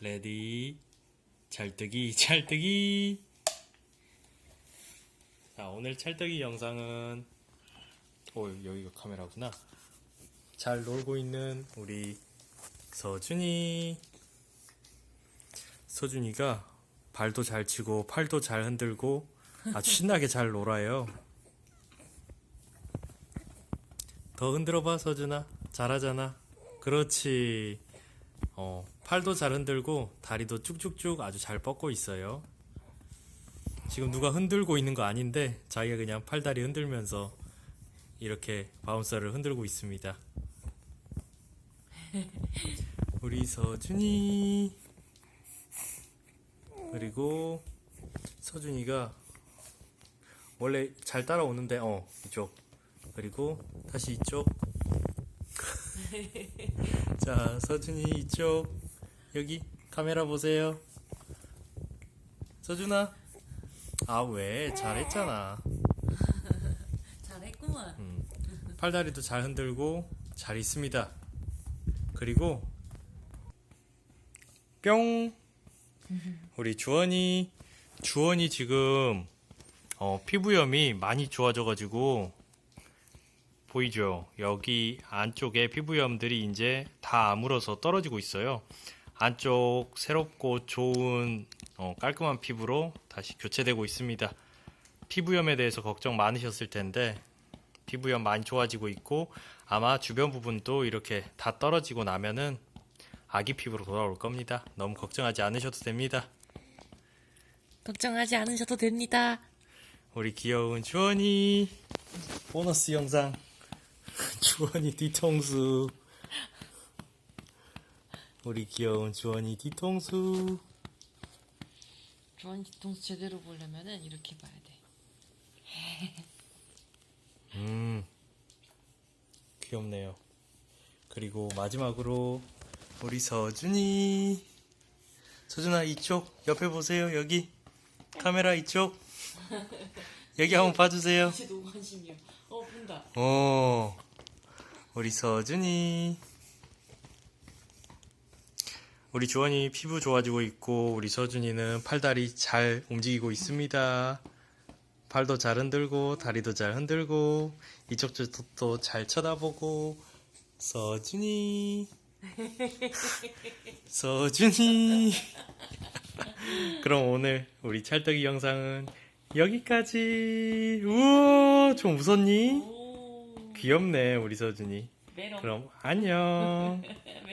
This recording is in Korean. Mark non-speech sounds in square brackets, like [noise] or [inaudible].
레디. 찰뜨기 [laughs] 찰뜨기 자 오늘 찰뜨기 영상은 오 여기가 카메라구나. 잘 놀고 있는 우리 서준이. 서준이가 발도 잘 치고 팔도 잘 흔들고 아주 신나게 잘 놀아요. 더 흔들어봐 서준아. 잘하잖아. 그렇지 어, 팔도 잘 흔들고 다리도 쭉쭉쭉 아주 잘 뻗고 있어요. 지금 누가 흔들고 있는 거 아닌데 자기가 그냥 팔다리 흔들면서 이렇게 바운서를 흔들고 있습니다. [laughs] 우리 서준이 그리고 서준이가 원래 잘 따라오는데 어 이쪽 그리고 다시 이쪽 [laughs] 자, 서준이 이쪽 여기 카메라 보세요. 서준아. 아, 왜? 잘했잖아. [laughs] 잘했구만. 음, 팔다리도 잘 흔들고 잘 있습니다. 그리고 뿅. 우리 주원이 주원이 지금 어, 피부염이 많이 좋아져 가지고 보이죠? 여기 안쪽에 피부염들이 이제 다 아물어서 떨어지고 있어요. 안쪽 새롭고 좋은 어, 깔끔한 피부로 다시 교체되고 있습니다. 피부염에 대해서 걱정 많으셨을 텐데 피부염 많이 좋아지고 있고 아마 주변 부분도 이렇게 다 떨어지고 나면은 아기 피부로 돌아올 겁니다. 너무 걱정하지 않으셔도 됩니다. 걱정하지 않으셔도 됩니다. 우리 귀여운 주원이 보너스 영상 주원이 뒤통수. 우리 귀여운 주원이 뒤통수. 주원 뒤통수 제대로 보려면은 이렇게 봐야 돼. [laughs] 음 귀엽네요. 그리고 마지막으로 우리 서준이. 서준아 이쪽 옆에 보세요 여기. 카메라 이쪽. 여기 한번 봐주세요. 이제 너무 관심이야. 어 본다. 오, 우리 서준이. 우리 주원이 피부 좋아지고 있고, 우리 서준이는 팔다리 잘 움직이고 있습니다. 팔도 잘 흔들고, 다리도 잘 흔들고, 이쪽 저쪽도 잘 쳐다보고, 서준이. [laughs] 서준이. [laughs] 그럼 오늘 우리 찰떡이 영상은 여기까지. 우와, 좀 웃었니? 오. 귀엽네 우리 서준이 메롱. 그럼 안녕. [laughs]